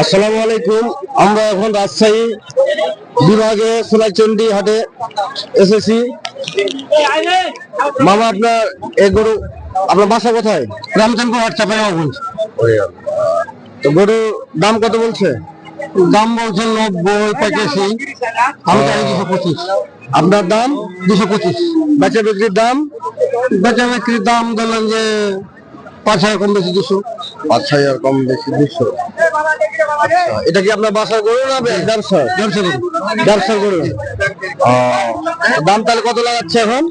আসসালামু আলাইকুম। আমরা এখন রাজশাহী বিভাগে সোনাচন্ডী হাটে এসেছি। মামা আপনার এ গরু আপনার বাসা কোথায়? রামচন্দ্র হাট চাপাইগঞ্জ তো গরুর দাম কত বলছে? দাম বলছে নব্বই পঁচাশি। আমি চাই দুশো পঁচিশ। আপনার দাম? দুশো পঁচিশ। বেচা বিক্রির দাম? বেচা বিক্রির দাম ধরলেন যে পাঁচ হাজার কম বেশি দুশো? পাঁচ হাজার কম বেশি দুশো। এটা কি আপনার বাসার গরু না ব্যবসা ব্যবসা গরু। ব্যবসার গরু। দাম তাহলে কত লাগাচ্ছে এখন?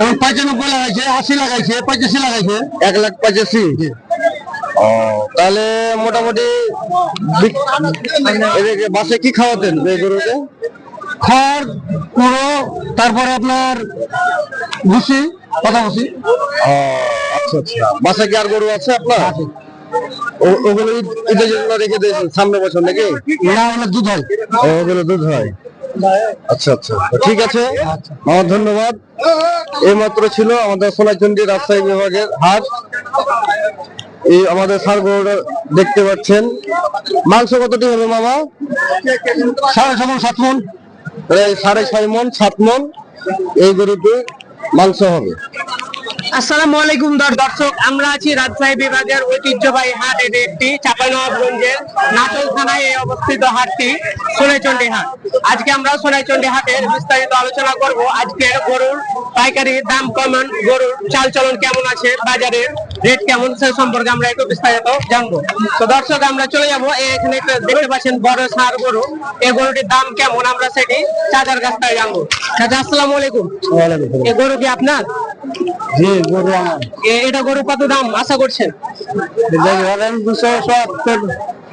এখন পঁচানব্বই লাগাইছে আশি লাগাইছে পঁচাশি লাগাইছে। এক লাখ পঁচাশি। তাহলে মোটামুটি বাসে কি খাওয়াতেন এই গরুকে? খড় কুড়ো তারপরে আপনার ভুসি কথা ভুসি বাসায় কি আর গরু আছে আপনার? ও- ওগুলো ঈদের জন্য রেখে দিয়েছেন সামনে বছর নাকি? না ওগুলো দুধ হয়। ওগুলো দুধ হয়। আচ্ছা আচ্ছা। ঠিক আছে। আমার ধন্যবাদ। এই মাত্র ছিল আমাদের সোনাচন্ডী রাজশাহী বিভাগের হাট। এই আমাদের সার গরুটা দেখতে পাচ্ছেন। মাংস কতটি হবে মামা? সাড়ে ছয় মন সাত মন এই সাড়ে ছয় মন সাত মন এই গরুটি মাংস হবে। আসসালামু আলাইকুম দর্শক আমরা আছি রাজশাহী বিভাগের ঐতিহ্যবাহী হাট। এটি একটি চাঁপাইনবাবগঞ্জের নাচল থানায় এই অবস্থিত হাটটি সোনাইচন্ডী হাট। আজকে আমরা সোনাইচন্ডী হাটের বিস্তারিত আলোচনা করব। আজকের গরুর পাইকারি দাম কেমন গরুর চাল চলন কেমন আছে বাজারের রেট কেমন সে সম্পর্কে আমরা একটু বিস্তারিত জানব। তো দর্শক আমরা চলে যাব। এখানে দেখতে পাচ্ছেন বড় সার গরু। এই গরুটির দাম কেমন আমরা সেটি চাচার কাছ থেকে জানব। চাচা আসসালামু আলাইকুম। এই গরু কি আপনার? জি গরু আমার এটা গরু কত দাম আশা করছেন? ধরেন দুশো সত্তর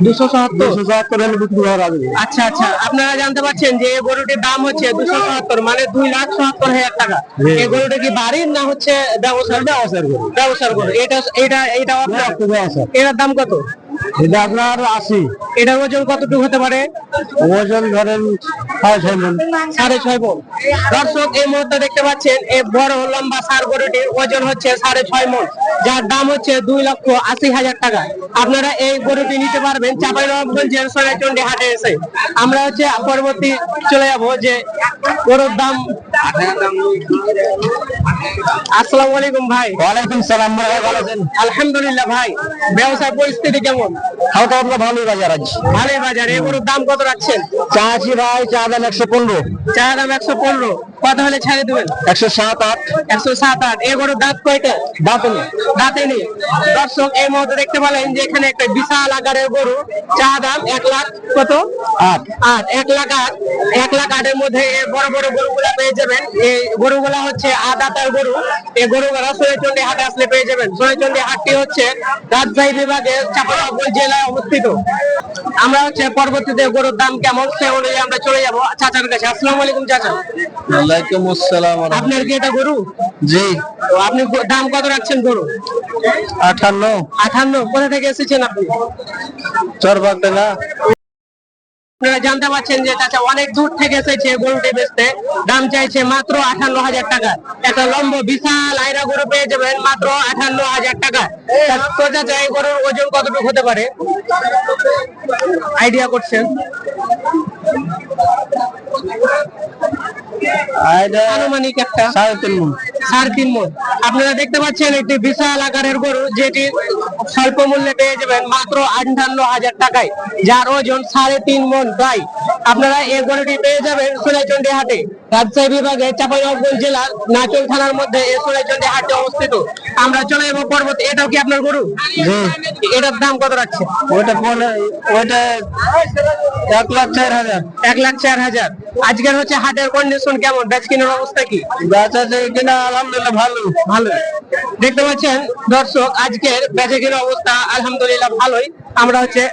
দুশো সত্তর? দুশো সত্তর হলে বিক্রি করা যাবে। আচ্ছা আচ্ছা আপনারা জানতে পারছেন যে এই গরুটির দাম হচ্ছে দুশো সত্তর মানে দুই লাখ সত্তর হাজার টাকা। এই গরুটা কি বাড়ির না হচ্ছে ব্যবসার? ব্যবসার গরু। ব্যবসার গরু। এটা এটা এটা আপনার এটার দাম কত? এটা আপনার আশি। এটার ওজন কতটুকু হতে পারে? ওজন ধরেন সাড়ে ছয় মন। সাড়ে ছয় মন। দর্শক এই মুহূর্তে দেখতে পাচ্ছেন এই বড় লম্বা সার গরুটির ওজন হচ্ছে সাড়ে ছয় মন যার দাম হচ্ছে দুই লক্ষ আশি হাজার টাকা। আপনারা এই গরুটি নিতে পারবেন চাপাইনবাবগঞ্জের সোনাচন্ডী হাটে এসে। আমরা হচ্ছে পরবর্তী চলে যাব যে গরুর দাম। আসসালামু আলাইকুম ভাই। ওয়ালাইকুম সালাম ভালো আছেন? আলহামদুলিল্লাহ ভাই ব্যবসায় পরিস্থিতি কেমন? হালকা আপনার ভালোই বাজার আজ। ভালোই বাজার এগুলোর দাম কত রাখছেন? চা আছি ভাই চা দাম একশো পনেরো। চা দাম একশো পনেরো। কত হলে ছেড়ে দেবেন? একশো সাত আট। একশো সাত আট। এই গরুর দাঁত কয়টা? দাঁত নেই। দাঁতে নেই। দর্শক এই মুহূর্তে দেখতে পেলেন যে এখানে একটা বিশাল আকারের গরু। চা দাম এক লাখ কত? আট। আট। এক লাখ আট। এক লাখ আটের মধ্যে বড় বড় গরুগুলা পেয়ে যাবেন। এই গরুগুলা হচ্ছে আদাতার গরু। এই গরুগুলা সোনাচন্ডী হাটে আসলে পেয়ে যাবেন। সোনাচন্ডী হাটটি হচ্ছে রাজশাহী বিভাগের চাপানগর জেলায় অবস্থিত। আমরা হচ্ছে পরবর্তীতে গরুর দাম কেমন সে অনুযায়ী আমরা চলে যাব। চাচার কাছে। আসসালামু আলাইকুম চাচা। ওয়ালাইকুম আসসালাম আপনার কি এটা গরু? জি। তো আপনি দাম কত রাখছেন গরু? আঠান্ন। আঠান্ন। কোথা থেকে এসেছেন আপনি? চরবাগটা আপনারা জানতে পারছেন যে চাচা অনেক দূর থেকে এসেছে গরুটি বেচতে। দাম চাইছে মাত্র আঠান্ন হাজার টাকা। একটা লম্ব বিশাল আয়রা গরু পেয়ে যাবেন মাত্র আঠান্ন হাজার টাকা। তো চাচা এই গরুর ওজন কতটুকু হতে পারে? আইডিয়া করছেন? আনুমানিক একটা সাড়ে তিন মন। সাড়ে তিন মন। আপনারা দেখতে পাচ্ছেন একটি বিশাল আকারের গরু যেটি স্বল্প মূল্যে পেয়ে যাবেন মাত্র আটান্ন হাজার টাকায় যার ওজন সাড়ে তিন মন প্রায়। আপনারা এই গরুটি পেয়ে যাবেন সোনাইচন্ডী হাটে। রাজশাহী বিভাগের চাঁপাইনবাবগঞ্জ জেলার নাচল থানার মধ্যে এই সোনাইচন্ডী হাটে অবস্থিত। আমরা চলে যাব পর্বত। এটাও কি আপনার গরু? এটার দাম কত রাখছে পনেরো ওইটা এক লাখ চার হাজার। এক লাখ চার হাজার। আজকের হচ্ছে হাটের কন্ডিশন কেমন? বেচ কেনার অবস্থা কি? গাছ আছে কিনা আলহামদুলিল্লাহ ভালো। ভালো। দেখতে পাচ্ছেন দর্শক আজকের বেচে কিনা অবস্থা আলহামদুলিল্লাহ ভালোই। আমরা হচ্ছে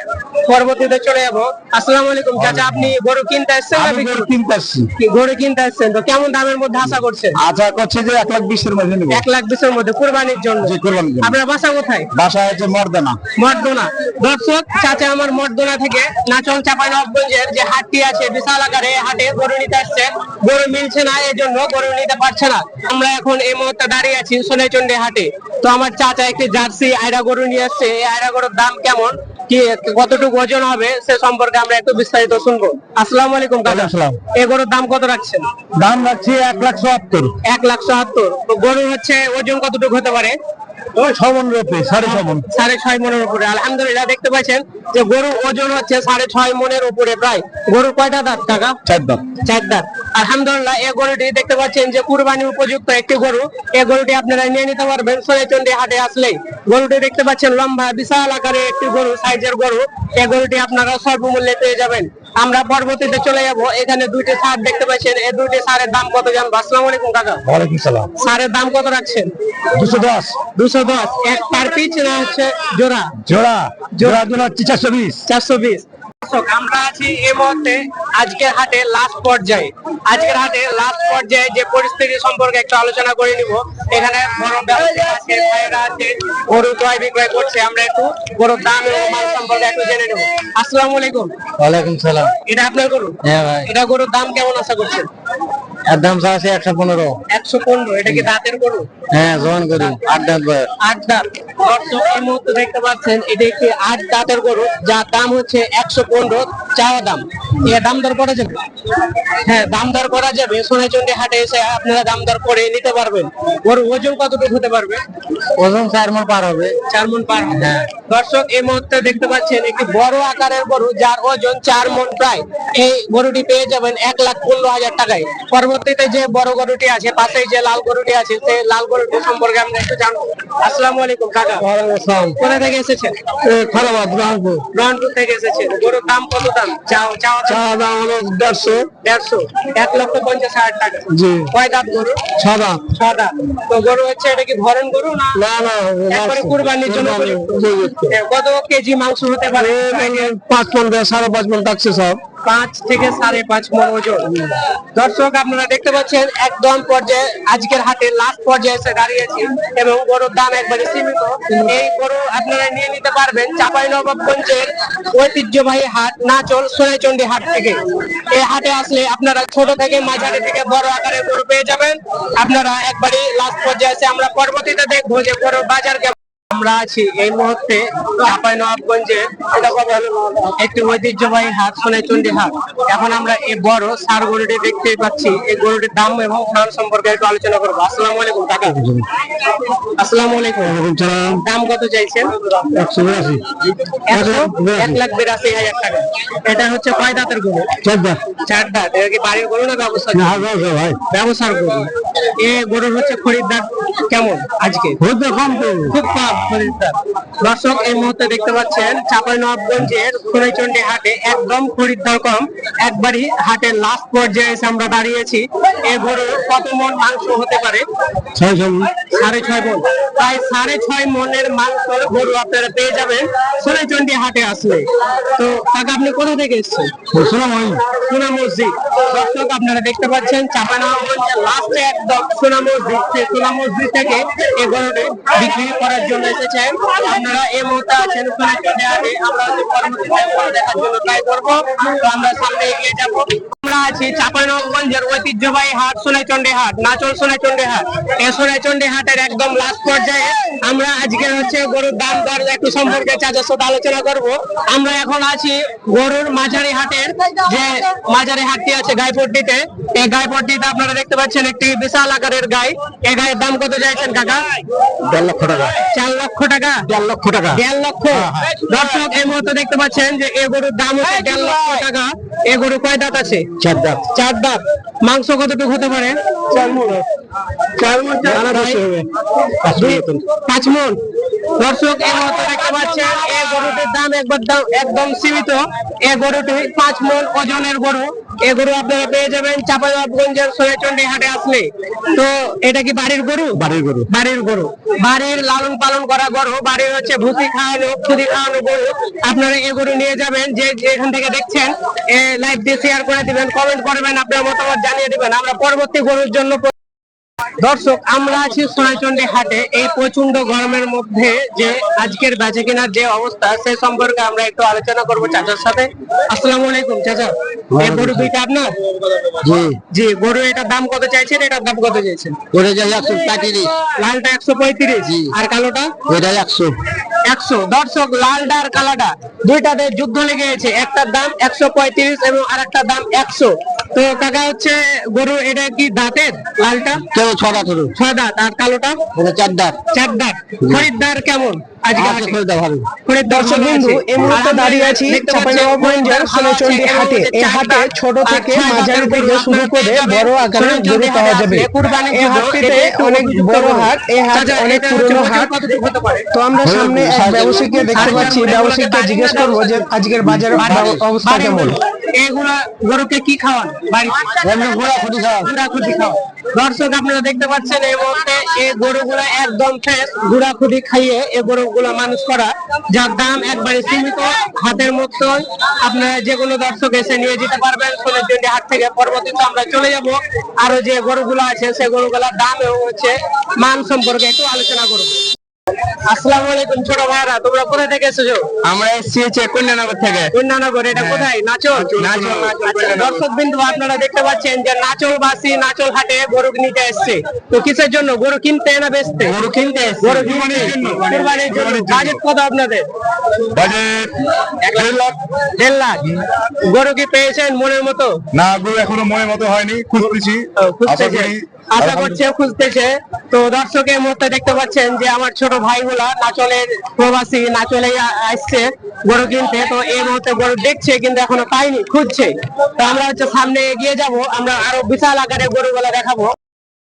পরবর্তীতে চলে যাব। আসসালামু আলাইকুম চাচা আপনি গরু কিনতে আসছেন আমি গরু কিনতে আসছি। কি গরু কিনতে আসছেন? তো কেমন দামের মধ্যে আশা করছেন? আশা করছি যে এক লাখ বিশের মধ্যে নেব। এক লাখ বিশের মধ্যে কুরবানির জন্য। কোরবানির জন্য। আপনার বাসা কোথায়? বাসা হচ্ছে মর্দনা। মর্দনা। দর্শক চাচা আমার মর্দনা থেকে নাচল চাপাই নবগঞ্জের যে হাটটি আছে বিশাল আকারে এই হাটে গরু নিতে আসছে গরু মিলছে না এই জন্য গরু নিতে পারছে না। আমরা এখন এই মুহূর্তে দাঁড়িয়ে আছি সোনাইচন্ডী হাটে। তো আমার চাচা একটি জার্সি আয়রা গরু নিয়ে আসছে। এই আয়রা গরুর দাম কেমন? কি কতটুকু ওজন হবে? সে সম্পর্কে আমরা একটু বিস্তারিত শুনব। আসসালামু আলাইকুম কাকা। আসসালাম। এই গরুর দাম কত রাখছেন? দাম রাখছি এক লাখ চুয়াত্তর এক লাখ সত্তর। তো গরু হচ্ছে ওজন কতটুকু হতে পারে? ওই ছ সাড়ে ছ সাড়ে ছয় মনের উপরে। আলহামদুলিল্লাহ দেখতে পাচ্ছেন যে গরুর ওজন হচ্ছে সাড়ে ছয় মনের উপরে প্রায়। গরুর কয়টা দাঁত টাকা চার দাম চার দাঁত। আলহামদুলিল্লাহ এই গরুটি দেখতে পাচ্ছেন যে কুরবানি উপযুক্ত একটি গরু। এই গরুটি আপনারা নিয়ে নিতে পারবেন সোনাচন্ডী হাটে আসলেই। গরুটি দেখতে পাচ্ছেন লম্বা বিশাল আকারের একটি গরু সাইজের গরু। এই গরুটি আপনারা স্বল্প মূল্যে পেয়ে যাবেন। আমরা পরবর্তীতে চলে যাব। এখানে দুইটি সার দেখতে পাচ্ছেন। এই দুইটি সারের দাম কত জানব? আসসালামু আলাইকুম কাকা। ওয়ালাইকুম সালাম। সারের দাম কত রাখছেন? দুশো দশ। দুশো দশ। এক পার পিচ না হচ্ছে জোড়া? জোড়া। জোড়া। জোড়া হচ্ছে চারশো বিশ। চারশো বিশ। আমরা আছি এই মুহূর্তে আজকের হাটে লাস্ট পর্যায়ে। আজকের হাটে লাস্ট পর্যায়ে যে পরিস্থিতি সম্পর্কে একটু আলোচনা করে নিব। এখানে বড় ভাইয়েরা গরু ক্রয় বিক্রয় করছে আমরা একটু গরুর দাম এবং মাল সম্পর্কে একটু জেনে নেব। আসসালামু আলাইকুম। ওয়ালাইকুম সালাম। এটা আপনার গরু? হ্যাঁ ভাই। এটা গরুর দাম কেমন আশা করছেন? এর দাম আছে একশো পনেরো। একশো পনেরো এটা কি দাঁতের গরু? হ্যাঁ জোয়ান আট দাঁত আট দাঁত। দর্শক এই মুহূর্তে দেখতে পাচ্ছেন এটি একটি আট দাঁতের গরু যার দাম হচ্ছে একশো পনেরো চাওয়া দাম। এর দাম দর করা যাবে? হ্যাঁ দাম দর করা যাবে। সোনাচন্ডী হাটে এসে আপনারা দাম দর করে নিতে পারবেন। ওর ওজন কতটুকু হতে পারবে? ওজন চার মন পার হবে। চার মন পার হবে। দর্শক এই মুহূর্তে দেখতে পাচ্ছেন একটি বড় আকারের গরু যার ওজন চার মন প্রায়। এই গরুটি পেয়ে যাবেন এক লাখ পনেরো হাজার টাকায়। পরবর্তীতে যে বড় গরুটি আছে পাশেই যে লাল গরুটি আছে সেই লাল গরুটি সম্পর্কে আমরা একটু জানব। আসসালামু আলাইকুম কাকা। কোথা থেকে এসেছেন? রাখব রংপুর। থেকে এসেছেন। গরুর দাম কত দাম? চাও চাও দাম? হলো দেড়শো। দেড়শো। এক লক্ষ পঞ্চাশ হাজার টাকা। জি। কয় দাঁত গরু? সাদা ছটা তো গরু হচ্ছে এটা কি ভরণ গরু না? না না কুরবানির জন্য কত কেজি মাংস হতে পারে? পাঁচ মন সাড়ে পাঁচ মন থাকছে সব। পাঁচ থেকে সাড়ে পাঁচ মন ওজন। দর্শক আপনারা দেখতে পাচ্ছেন একদম পর্যায়ে আজকের হাটে লাস্ট পর্যায়ে এসে দাঁড়িয়েছি এবং গরুর দাম একবারে সীমিত। এই গরু আপনারা নিয়ে নিতে পারবেন চাপাই নবাবগঞ্জের ঐতিহ্যবাহী হাট নাচল সোনাইচন্ডী হাট থেকে। এই হাটে আসলে আপনারা ছোট থেকে মাঝারি থেকে বড় আকারের গরু পেয়ে যাবেন। আপনারা একবারই লাস্ট পর্যায়ে এসে আমরা পরবর্তীতে দেখব যে গরুর বাজার আমরা আছি এই মুহূর্তে চাপাই নবাবগঞ্জে একটি ঐতিহ্যবাহী হাট সোনাইচন্ডী হাট। এখন আমরা এই বড় সার গরুটি দেখতে পাচ্ছি। এই গরুটির দাম এবং দাম সম্পর্কে একটু আলোচনা করব। আসসালামু আলাইকুম কাকা। আসসালামু আলাইকুম। দাম কত চাইছেন? একশো বিরাশি। এক লাখ বিরাশি হাজার টাকা। এটা হচ্ছে কয় দাঁতের গরু? চার দাঁত। চার দাঁত। এটা কি বাড়ির গরু না ব্যবসা না হাজার আছে ভাই ব্যবসার গরু। এ গরুর হচ্ছে খরিদ্দার কেমন আজকে? খুব কম। দর্শক এই মুহূর্তে দেখতে পাচ্ছেন চাপাই নবাবগঞ্জের সোনাইচন্ডী হাটে একদম খরিদ্দার কম একবারই হাটের লাস্ট পর্যায়ে এসে আমরা দাঁড়িয়েছি। এই গরুর কত মন মাংস হতে পারে? ছয় সাড়ে ছয় মন। প্রায় সাড়ে ছয় মনের মাংস গরু আপনারা পেয়ে যাবেন সোনাইচন্ডী হাটে আসলে। তো কাকা আপনি কোথা থেকে এসেছেন? সোনা মসজিদ। দর্শক আপনারা দেখতে পাচ্ছেন চাপানগঞ্জের লাস্টে একদম সোনা মসজিদ সোনা মসজিদ থেকে এই গরুটি বিক্রি করার জন্য এসেছেন আপনারা এই মুহূর্তে আছেন সোনাচন্ডী আমরা দেখার জন্য ট্রাই করব। তো আমরা সামনে এগিয়ে যাব। আমরা আছি চাপানগঞ্জের ঐতিহ্যবাহী হাট সোনাইচন্ডী হাট নাচল সোনাইচন্ডী হাট। এই সোনাইচন্ডী হাটের একদম লাস্ট পর্যায়ে আমরা আজকে হচ্ছে গরুর দাম দর একটু সম্পর্কে চাচার সাথে আলোচনা করব। আমরা এখন আছি গরুর মাঝারি হাটের যে মাঝারি হাটটি আছে গাইপট্টিতে। এই গাইপট্টিতে আপনারা দেখতে পাচ্ছেন একটি বিশাল আকারের গাই। এই গায়ের দাম কত চাইছেন কাকা? দেড় লক্ষ টাকা। চার লক্ষ টাকা। দেড় লক্ষ টাকা। দেড় লক্ষ। দর্শক এই মুহূর্তে দেখতে পাচ্ছেন যে এই গরুর দাম হচ্ছে দেড় লক্ষ টাকা। এই গরু কয় দাঁত আছে? চার দাঁত। চার দাঁত। মাংস কতটুকু হতে পারে? চার মন। চার মন চার পাঁচ মন দর্শক এই মুহূর্তে দেখতে পাচ্ছেন এই গরুটির দাম একবার দাম একদম সীমিত। এই গরুটি পাঁচ মন ওজনের গরু। গরু আপনারা পেয়ে যাবেন সোনাচন্ডী হাটে আসলে। তো এটা কি বাড়ির গরু? বাড়ির গরু। বাড়ির গরু। বাড়ির লালন পালন করা গরু বাড়ির হচ্ছে ভুসি খাওয়ানো খুদি খাওয়ানো গরু। আপনারা এ গরু নিয়ে যাবেন যে যে এখান থেকে দেখছেন লাইভ দিয়ে শেয়ার করে দিবেন কমেন্ট করবেন আপনার মতামত জানিয়ে দিবেন। আমরা পরবর্তী গরুর জন্য দর্শক আমরা আছি সোনাইচন্ডী হাটে। এই প্রচণ্ড গরমের মধ্যে যে আজকের বেচে কেনার যে অবস্থা সে সম্পর্কে আমরা একটু আলোচনা করব চাচার সাথে। আসসালামু আলাইকুম চাচা। এই গরু দুইটা আপনার? জি। জি গরু এটার দাম কত চাইছেন? এটার দাম কত চাইছেন? যাই একশো পঁয়ত্রিশ। লালটা একশো পঁয়ত্রিশ। আর কালোটা? এটা একশো। একশো। দর্শক লালটা আর কালাটা দুইটাতে যুদ্ধ লেগে গেছে। একটার দাম একশো পঁয়ত্রিশ এবং আরেকটার দাম একশো। তো কাকা হচ্ছে গরু এটা কি দাঁতের? লালটা? কেউ ছটা ধরো ছয় দাঁত। আর কালোটা? এটা চার দাঁত। চার দাঁত। খরিদ্দার কেমন? দাঁত ছোট থেকে মাঝারি থেকে শুরু করে বড় আকারের গরু পাওয়া যাবে। এই হাটটিতে অনেক বড় হাট এই হাট অনেক পুরনো? তো আমরা সামনে এক সাড়ে ব্যবসায়ীকে দেখতে পাচ্ছি। ব্যবসায়ীকে জিজ্ঞেস করব যে আজকের বাজারের অবস্থা কেমন। এগুলা গরুকে কি খাওয়ান? বাড়িতে? দর্শক আপনারা দেখতে পাচ্ছেন এই মুহূর্তে এই গরুগুলো একদম ফ্রেশ খাইয়ে এই গরুগুলো মানুষ করা। যার দাম একবারে সীমিত হাতের মতো আপনারা যে কোনো দর্শক এসে নিয়ে যেতে পারবেন। সোনের জন্য হাট থেকে পরবর্তীতে আমরা চলে যাব। আরও যে গরুগুলো আছে সে গরুগুলোর দাম এবং হচ্ছে মান সম্পর্কে একটু আলোচনা করব। আসসালামু আলাইকুম ছোট ভাইরা তোমরা কোথা থেকে এসেছ? আমরা এসেছি হচ্ছে কন্যানগর থেকে। কন্যানগর এটা কোথায়? নাচল? নাচল, নাচল, দর্শক বিন্দু আপনারা দেখতে পাচ্ছেন যে নাচলবাসী নাচল হাটে গরু নিতে এসছে। তো কিসের জন্য? গরু কিনতে না বেচতে? গরু কিনতে গরু কিনতে। কুরবানির জন্য। বাজেট কত আপনাদের? বাজেট দেড় লাখ। দেড় লাখ? গরু কি পেয়েছেন মনের মতো? না গরু এখনও মনের মতো হয়নি। খুঁজতেছি। ও, আশা করছে খুঁজতেছে। তো দর্শকের মধ্যে দেখতে পাচ্ছেন যে আমার ছোট ভাইগুলা নাচলের প্রবাসী নাচলে আসছে গরু কিনতে। তো এই মুহূর্তে গরু দেখছে কিন্তু এখনও পাইনি খুঁজছে। তো আমরা হচ্ছে সামনে এগিয়ে যাব। আমরা আরও বিশাল আকারে গরুগুলা দেখাবো।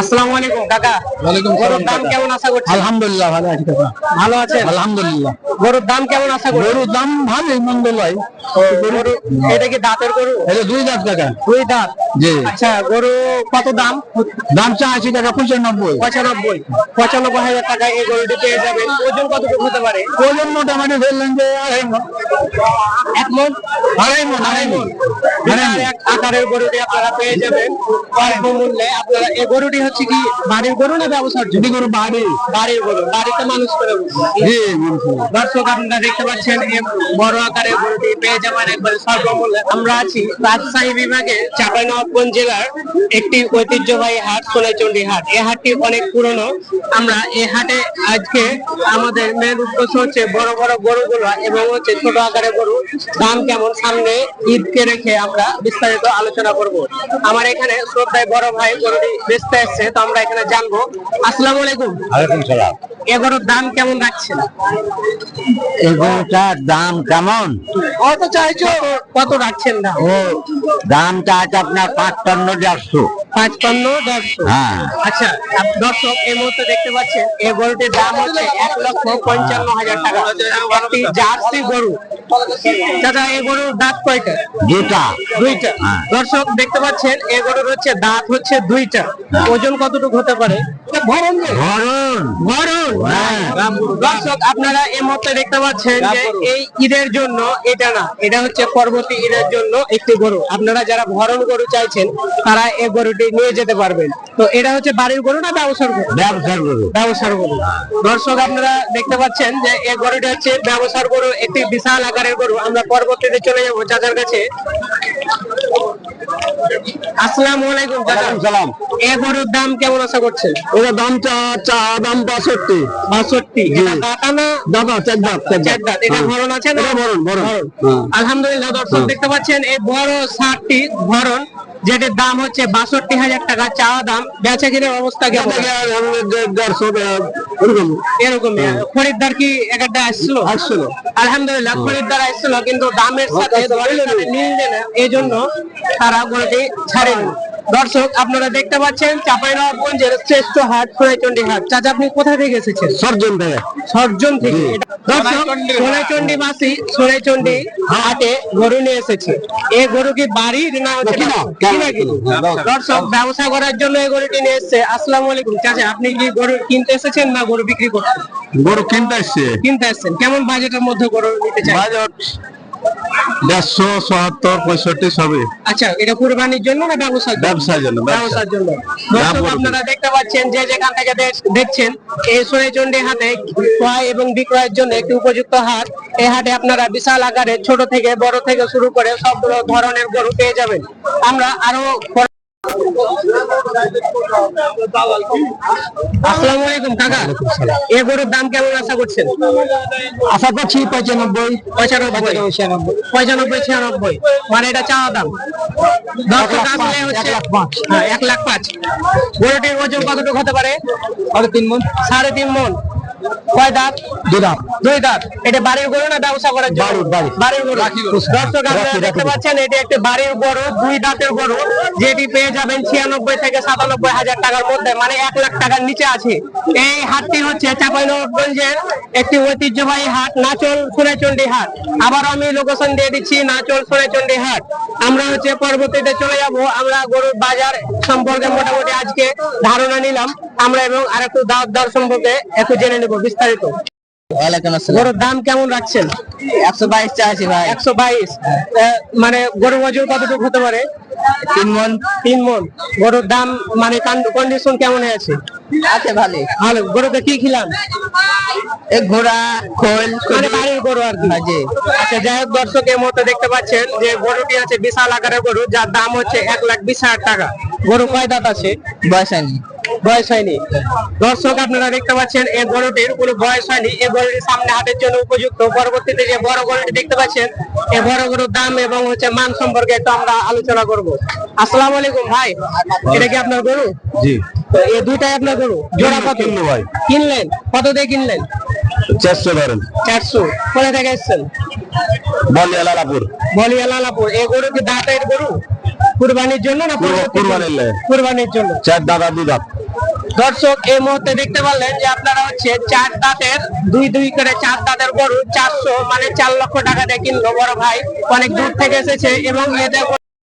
আসসালামু আলাইকুম কাকা। ওয়ালাইকুম গরুর দাম কেমন আশা করছেন? আলহামদুলিল্লাহ ভালো আছি কাকা। ভালো আছেন? আলহামদুলিল্লাহ। গরুর দাম কেমন আশা করছেন? গরুর দাম ভালোই মন্দ নয় গরু এটা কি দাঁতের গরু? এটা দুই দাঁত টাকা দুই দাঁত? জি। আচ্ছা গরু কত দাম? দাম চা আশি টাকা পঁচানব্বই। পঁচানব্বই। পঁচানব্বই হাজার টাকা এই গরুটি পেয়ে যাবেন। ওজন কতটুকু হতে পারে? ওজন মোটামুটি ধরলেন যে আড়াই মন। এক মন? আড়াই মন আড়াই মন। আকারের গরুটি আপনারা পেয়ে যাবেন। অল্প মূল্যে আপনারা এই গরুটি হচ্ছে কি বাড়ির গরু না ব্যবসার জন্য? গরু বাড়ি। বাড়ির গরু বাড়িতে মানুষ করে জি দর্শক আপনারা দেখতে পাচ্ছেন বড় আকারের গরুটি পেয়ে যাবেন একবার স্বল্পমূল্যে আমরা আছি রাজশাহী বিভাগের চাঁপাইনবাবগঞ্জ জেলার একটি ঐতিহ্যবাহী হাট সোনাইচন্ডী হাট। এই হাটটি অনেক পুরনো। আমরা এই হাটে আজকে আমাদের মেন উদ্দেশ্য হচ্ছে বড় বড় গরুগুলো এবং হচ্ছে ছোট আকারের গরু। দাম কেমন? সামনে ঈদকে রেখে আমরা বিস্তারিত আলোচনা করব। আমার এখানে শ্রদ্ধায় বড় ভাই গরুটি বেচতে এসছে তো আমরা এখানে জানব। আসসালামু আলাইকুম। আলাইকুম সালাম। এ গরুর দাম কেমন রাখছেন? এই গরুটার দাম কেমন? কত চাইছো? কত রাখছেন দাম? ও দাম চাচ্ছে আপনার পাঁচ টন্ন দেড়শো। পাঁচপান্ন দশশো হ্যাঁ। আচ্ছা দর্শক এই মুহূর্তে দেখতে পাচ্ছেন এই গরুটির দাম হচ্ছে এক লক্ষ পঞ্চান্ন হাজার টাকা। একটি জার্সি গরু। চাচা এই গরুর দাঁত কয়টা? দুটা দুইটা। হ্যাঁ। দর্শক দেখতে পাচ্ছেন এই গরুর হচ্ছে দাঁত হচ্ছে দুইটা। ওজন কতটুকু হতে পারে? ভরণ। হ্যাঁ। দর্শক আপনারা এই মুহূর্তে দেখতে পাচ্ছেন যে এই ঈদের জন্য এটা না এটা হচ্ছে পরবর্তী ঈদের জন্য একটি গরু। আপনারা যারা ভরণ গরু চাইছেন তারা এই গরুটি নিয়ে যেতে পারবেন। তো এটা হচ্ছে বাড়ির গরু না ব্যবসার গরু? ব্যবসার গরু। ব্যবসার গরু। দর্শক আপনারা দেখতে পাচ্ছেন যে এই গরুটি হচ্ছে ব্যবসার গরু একটি বিশাল আকারের গরু। আমরা পরবর্তীতে চলে যাব চাচার কাছে। আসসালামু আলাইকুম সালাম। গরুর দাম কেমন আশা করছেন? ওটা দাম চা চা দাম বাষট্টি। বাষট্টি। জি। না দাদা চার দাঁত চার চার দাঁত। এটা হ্যাঁ। ভরণ আছে না? ভরণ, ভরণ। হ্যাঁ। আলহামদুলিল্লাহ দর্শক হ্যাঁ। দেখতে পাচ্ছেন এই বড় ষাটটি ভরণ যেটির দাম হচ্ছে বাষট্টি হাজার টাকা চাওয়া দাম। বেচা কিনের অবস্থা কেমন? এরকম। এরকম খরিদ্দার কি একটা আসছিল? আসছিল। আলহামদুলিল্লাহ খরিদ্দার আসছিল কিন্তু দামের সাথে দরের সাথে মিলছে না। এই জন্য তারা গরুটি ছাড়েনি। দর্শক আপনারা দেখতে পাচ্ছেন চাঁপাইনবাবগঞ্জের শ্রেষ্ঠ হাট সোনাইচন্ডী হাট। চাচা আপনি কোথা থেকে এসেছেন? সর্জন থেকে। সর্জন থেকে। দর্শক সোনাইচন্ডী বাসী সোনাইচন্ডী হাটে গরু নিয়ে এসেছে। এই গরু কি বাড়ির না হচ্ছে? দর্শক ব্যবসা করার জন্য এই গরুটি নিয়ে এসেছে। আসসালামু আলাইকুম। চাচা আপনি কি গরু কিনতে এসেছেন না গরু বিক্রি করছেন? গরু কিনতে আসছে কিনতে এসেছেন। কেমন বাজেটের মধ্যে গরু নিতে চাই? বাজেট দেড়শো চুয়াত্তর পঁয়ষট্টি সবই আচ্ছা এটা কুরবানির জন্য না ব্যবসার ব্যবসার জন্য, ব্যবসার জন্য। আপনারা দেখতে পাচ্ছেন যে যেখান থেকে দেখছেন এই সোনাইচন্ডী হাটে ক্রয় এবং বিক্রয়ের জন্য একটি উপযুক্ত হাট। এই হাটে আপনারা বিশাল আকারে ছোট থেকে বড় থেকে শুরু করে সব ধরনের গরু পেয়ে যাবেন। আমরা আরও আসসালামু আলাইকুম কাকা। এই গরুর দাম কেমন আশা করছেন? আশা করছি পঁচানব্বই। পঁচানব্বই। পঁচানব্বই। ছিয়ানব্বই। মানে এটা চাওয়া দাম। এক লাখ পাঁচ। হ্যাঁ, এক লাখ পাঁচ। গরুটির ওজন কতটুকু হতে পারে? তিন মন। সাড়ে তিন মন। কয় দাঁত? দুদাম দুই দাঁত। এটা বাড়ির গরু না ব্যবসা করার জন্য? বাড়ির, বাড়ির। বাড়ির গরু। দর্শক আপনারা দেখতে পাচ্ছেন এটি একটি বাড়ির গরু দুই দাঁতের গরু। যেটি পেয়ে যাবেন ছিয়ানব্বই থেকে সাতানব্বই হাজার টাকার মধ্যে মানে এক লাখ টাকার নিচে আছে। এই হাটটি হচ্ছে চাঁপাইনবাবগঞ্জের একটি ঐতিহ্যবাহী হাট নাচল সোনাচন্ডী হাট। আবার আমি লোকেশন দিয়ে দিচ্ছি নাচল সোনাচন্ডী হাট। আমরা হচ্ছে পরবর্তীতে চলে যাব। আমরা গরুর বাজার সম্পর্কে মোটামুটি আজকে ধারণা নিলাম। আমরা এবং আরেকটু দাওয়াত দর সম্পর্কে একটু জেনে নেব বিস্তারিত। গরুর দাম কেমন রাখছেন? একশো বাইশ চাইছি ভাই। একশো বাইশ। মানে গরুর ওজন কতটুকু হতে পারে? তিন মন। তিন মন। গরুর দাম মানে কন্ডিশন কেমন আছে? আছে ভালো ভালো। গরুকে কি খিলাম ঘোড়া খোল মানে বাড়ির গরু আর কি। আচ্ছা যাই হোক দর্শক এই মতো দেখতে পাচ্ছেন যে গরুটি আছে বিশাল আকারের গরু যার দাম হচ্ছে এক লাখ বিশ হাজার টাকা। গরু কয় দাঁত আছে? বয়স হয়নি। বয়স হয়নি। দর্শক আপনারা দেখতে পাচ্ছেন এই গরুটির কোনো বয়স হয়নি। এই গরুটির সামনে হাটের জন্য উপযুক্ত। পরবর্তীতে যে বড় গরুটি দেখতে পাচ্ছেন এই বড় গরুর দাম এবং হচ্ছে মান সম্পর্কে একটু আমরা আলোচনা করব। আসসালামু আলাইকুম ভাই এটা কি আপনার গরু? জি। তো এই দুইটাই আপনার গরু? জোড়া কত? কিনলো ভাই। কিনলেন? কত দিয়ে কিনলেন? চারশো ধরেন। চারশো। কোথা থেকে এসছেন? বলিয়া লালাপুর। বলিয়া লালাপুর। এই গরু কি দাঁতের গরু? কুরবানির জন্য না কুরবা- কুরবানির কুরবানির জন্য। চার দাদা দুই দাঁত। দর্শক এই মুহূর্তে দেখতে পারলেন যে আপনারা হচ্ছে চার দাঁতের দুই দুই করে চার দাঁতের গরু চারশো মানে চার লক্ষ টাকা দিয়ে কিনলো। বড় ভাই অনেক দূর থেকে এসেছে এবং এদের